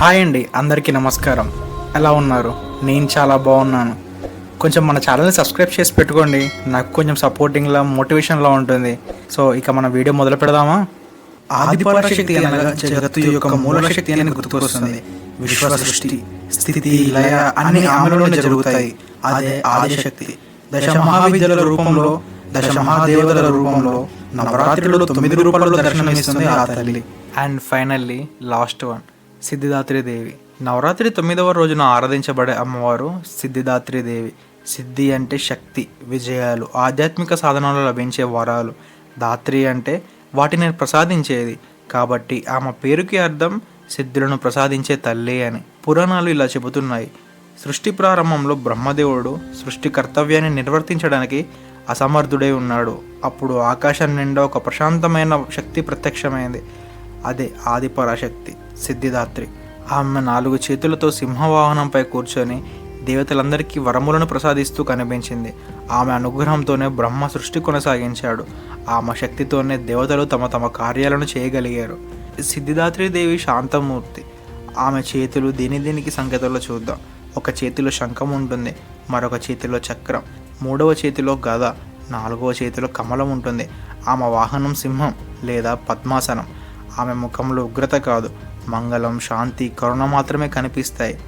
Hi అండి అందరికీ నమస్కారం. ఎలా ఉన్నారు? నేను చాలా బాగున్నాను. కొంచెం మన ఛానల్ని సబ్స్క్రైబ్ చేసి పెట్టుకోండి. నాకు కొంచెం సపోర్టింగ్లా మోటివేషన్లా ఉంటుంది. సో ఇక మన వీడియో మొదలు పెడదామా? ఆదిపరాశక్తి అనగా జగత్తు యొక్క మూలశక్తి అని గుర్తుకొస్తుంది. విశ్వ సృష్టి స్థితి లయ అన్ని ఆమెలోనే జరుగుతాయి. అదే ఆదిశక్తి. దశ మహావిద్యల రూపంలో దశ మహాదేవతల రూపంలో నవరాత్రిలో తొమ్మిది రూపాయలలో దర్శనమిస్తుంది ఆ తల్లి. And finally last one. Siddhidatri Devi. Navaratri తొమ్మిదవ రోజున ఆరాధించబడే అమ్మవారు సిద్ధిదాత్రి దేవి. సిద్ధి అంటే శక్తి విజయాలు ఆధ్యాత్మిక సాధనలో లభించే వరాలు. దాత్రి అంటే వాటిని ప్రసాదించేది. కాబట్టి ఆమె పేరుకి అర్థం సిద్ధులను ప్రసాదించే తల్లి అని పురాణాలు ఇలా చెబుతున్నాయి. సృష్టి ప్రారంభంలో బ్రహ్మదేవుడు సృష్టి కర్తవ్యాన్ని నిర్వర్తించడానికి అసమర్థుడై ఉన్నాడు. అప్పుడు ఆకాశం నిండా ఒక ప్రశాంతమైన శక్తి ప్రత్యక్షమైంది. అదే ఆదిపరాశక్తి. సిద్ధిదాత్రి. ఆమె నాలుగు చేతులతో సింహవాహనంపై కూర్చొని దేవతలందరికీ వరములను ప్రసాదిస్తూ కనిపించింది. ఆమె అనుగ్రహంతోనే బ్రహ్మ సృష్టి కొనసాగించాడు. ఆమె శక్తితోనే దేవతలు తమ తమ కార్యాలను చేయగలిగారు. సిద్ధిదాత్రి దేవి శాంతమూర్తి. ఆమె చేతులు దేని దేనికి సంకేతంలో చూద్దాం. ఒక చేతిలో శంఖం ఉంటుంది మరొక చేతిలో చక్రం మూడవ చేతిలో గద నాలుగవ చేతిలో కమలం ఉంటుంది. ఆమె వాహనం సింహం లేదా పద్మాసనం. ఆమె ముఖంలో ఉగ్రత కాదు మంగళం శాంతి కరుణ మాత్రమే కనిపిస్తాయి.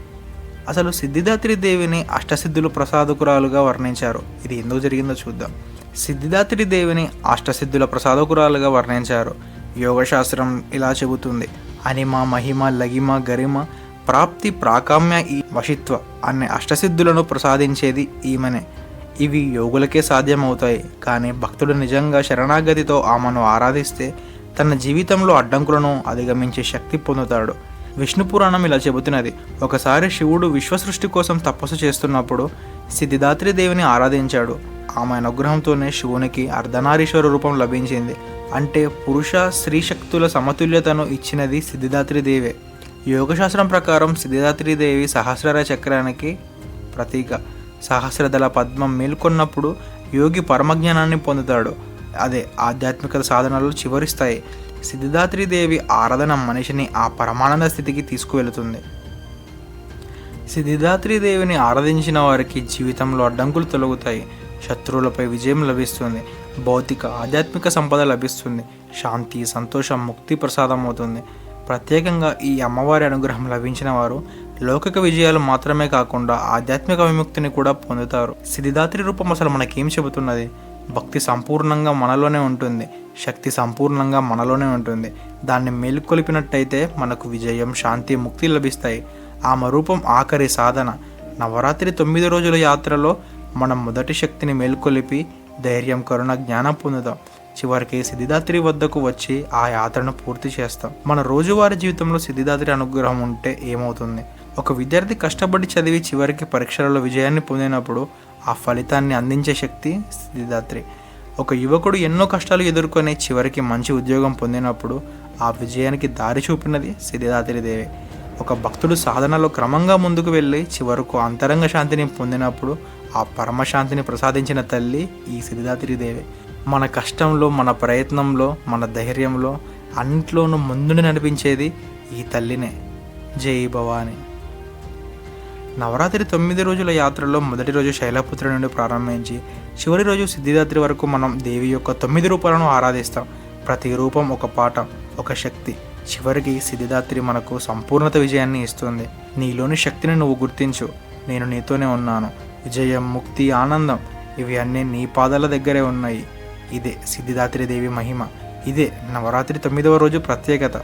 అసలు సిద్ధిదాత్రి దేవిని అష్టసిద్ధులు ప్రసాదకురాలుగా వర్ణించారు. ఇది ఎందుకు జరిగిందో చూద్దాం. సిద్ధిదాత్రి దేవిని అష్టసిద్ధుల ప్రసాదకురాలుగా వర్ణించారు. యోగశాస్త్రం ఇలా చెబుతుంది. అనిమ మహిమ లగిమ గరిమ ప్రాప్తి ప్రాకామ్య ఈ వశిత్వ అనే అష్టసిద్ధులను ప్రసాదించేది ఈమెనే. ఇవి యోగులకే సాధ్యమవుతాయి. కానీ భక్తుడు నిజంగా శరణాగతితో ఆమెను ఆరాధిస్తే తన జీవితంలో అడ్డంకులను అధిగమించే శక్తి పొందుతాడు. విష్ణు పురాణం ఇలా చెబుతున్నది ఒకసారి శివుడు విశ్వసృష్టి కోసం తపస్సు చేస్తున్నప్పుడు సిద్ధిదాత్రి దేవిని ఆరాధించాడు. ఆమె అనుగ్రహంతోనే శివునికి అర్ధనారీశ్వర రూపం లభించింది. అంటే పురుష స్త్రీ శక్తుల సమతుల్యతను ఇచ్చినది సిద్ధిదాత్రి దేవే. యోగశాస్త్రం ప్రకారం సిద్ధిదాత్రి దేవి సహస్రార చక్రానికి ప్రతీక. సహస్రదళ పద్మం మేల్కొన్నప్పుడు యోగి పరమజ్ఞానాన్ని పొందుతాడు. అదే ఆధ్యాత్మిక సాధనలు చివరిస్తాయి. సిద్ధిదాత్రి దేవి ఆరాధన మనిషిని ఆ పరమానంద స్థితికి తీసుకువెళుతుంది. సిద్ధిదాత్రి దేవిని ఆరాధించిన వారికి జీవితంలో అడ్డంకులు తొలగుతాయి. శత్రువులపై విజయం లభిస్తుంది. భౌతిక ఆధ్యాత్మిక సంపద లభిస్తుంది. శాంతి సంతోషం ముక్తి ప్రసాదం అవుతుంది ప్రత్యేకంగా ఈ అమ్మవారి అనుగ్రహం లభించిన వారు లౌకిక విజయాలు మాత్రమే కాకుండా ఆధ్యాత్మిక విముక్తిని కూడా పొందుతారు. సిద్ధిదాత్రి రూపం అసలు మనకేం చెబుతున్నది? భక్తి సంపూర్ణంగా మనలోనే ఉంటుంది శక్తి సంపూర్ణంగా మనలోనే ఉంటుంది. దాన్ని మేలుకొలిపినట్టయితే మనకు విజయం శాంతి ముక్తి లభిస్తాయి. ఆమె రూపం ఆఖరి సాధన. నవరాత్రి తొమ్మిది రోజుల యాత్రలో మనం మొదటి శక్తిని మేల్కొలిపి ధైర్యం కరుణ జ్ఞానం పొందుతాం. చివరికి సిద్ధిదాత్రి వద్దకు వచ్చి ఆ యాత్రను పూర్తి చేస్తాం. మన రోజువారీ జీవితంలో సిద్ధిదాత్రి అనుగ్రహం ఉంటే ఏమవుతుంది? ఒక విద్యార్థి కష్టపడి చదివి చివరికి పరీక్షలలో విజయాన్ని పొందినప్పుడు ఆ ఫలితాన్ని అందించే శక్తి సిద్ధిదాత్రి. ఒక యువకుడు ఎన్నో కష్టాలు ఎదుర్కొని చివరికి మంచి ఉద్యోగం పొందినప్పుడు ఆ విజయానికి దారి చూపినది సిద్ధిదాత్రిదేవి. ఒక భక్తుడు సాధనలో క్రమంగా ముందుకు వెళ్ళి చివరకు అంతరంగ శాంతిని పొందినప్పుడు ఆ పరమశాంతిని ప్రసాదించిన తల్లి ఈ సిద్ధిదాత్రిదేవి. మన కష్టంలో మన ప్రయత్నంలో మన ధైర్యంలో అన్నిట్లోనూ ముందుని నడిపించేది ఈ తల్లినే. జై భవాని. నవరాత్రి తొమ్మిది రోజుల యాత్రలో మొదటి రోజు శైలపుత్రి నుండి ప్రారంభించి చివరి రోజు సిద్ధిదాత్రి వరకు మనం దేవి యొక్క తొమ్మిది రూపాలను ఆరాధిస్తాం. ప్రతి రూపం ఒక పాఠం ఒక శక్తి. చివరికి సిద్ధిదాత్రి మనకు సంపూర్ణత విజయాన్ని ఇస్తుంది. నీలోని శక్తిని నువ్వు గుర్తించు. నేను నీతోనే ఉన్నాను. విజయం ముక్తి ఆనందం ఇవి అన్నీ నీ పాదాల దగ్గరే ఉన్నాయి. ఇదే సిద్ధిదాత్రి దేవి మహిమ. ఇదే నవరాత్రి తొమ్మిదవ రోజు ప్రత్యేకత.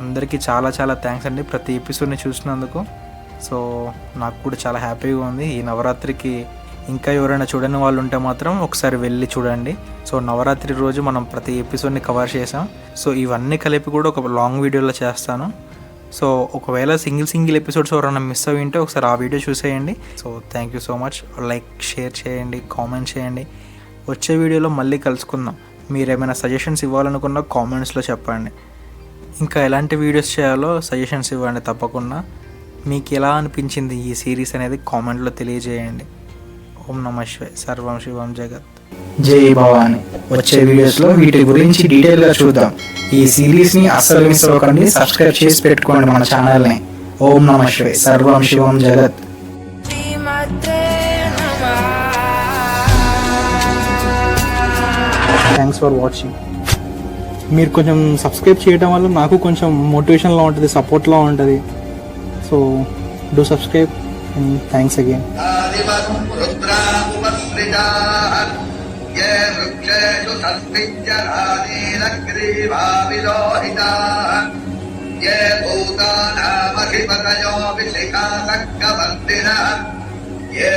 అందరికీ చాలా చాలా థ్యాంక్స్ అండి ప్రతి ఎపిసోడ్ని చూసినందుకు. సో నాకు కూడా చాలా హ్యాపీగా ఉంది. ఈ నవరాత్రికి ఇంకా ఎవరైనా చూడని వాళ్ళు ఉంటే మాత్రం ఒకసారి వెళ్ళి చూడండి. సో నవరాత్రి రోజు మనం ప్రతి ఎపిసోడ్ని కవర్ చేసాం. సో ఇవన్నీ కలిపి కూడా ఒక లాంగ్ వీడియోలో చేస్తాను. సో ఒకవేళ సింగిల్ సింగిల్ ఎపిసోడ్స్ ఎవరైనా మిస్ అవి ఉంటే ఒకసారి ఆ వీడియో చూసేయండి. So thank you so much like share చేయండి కామెంట్ చేయండి. వచ్చే వీడియోలో మళ్ళీ కలుసుకుందాం. మీరు ఏమైనా సజెషన్స్ ఇవ్వాలనుకున్నా కామెంట్స్లో చెప్పండి. ఇంకా ఎలాంటి వీడియోస్ చేయాలో సజెషన్స్ ఇవ్వండి తప్పకుండా. మీకు ఎలా అనిపించింది ఈ సిరీస్ అనేది కామెంట్లో తెలియజేయండి. ఓం నమ శివాయ సర్వం శివం జగత్. జై భవాని. వచ్చే వీడియోస్లో వీటి గురించి డీటెయిల్గా చూద్దాం. ఈ సిరీస్ని అస్సలు మిస్ అవ్వకండి సబ్స్క్రైబ్ చేసి పెట్టుకోండి మన ఛానల్ని ఓం నమ శివాయ సర్వం శివం జగత్. థ్యాంక్స్ ఫర్ మీరు కొంచెం సబ్స్క్రైబ్ చేయడం వల్ల నాకు కొంచెం మోటివేషన్లో ఉంటుంది సపోర్ట్లో ఉంటుంది. so do subscribe and thanks again आदिमम् रुद्रामुपसृजाः ये वृक्षेषु सस्मिञ्जरानीलग्रीवाविलोहिताः ये भूतानामधिपतयो विशिखासक्कवर्तिनः ये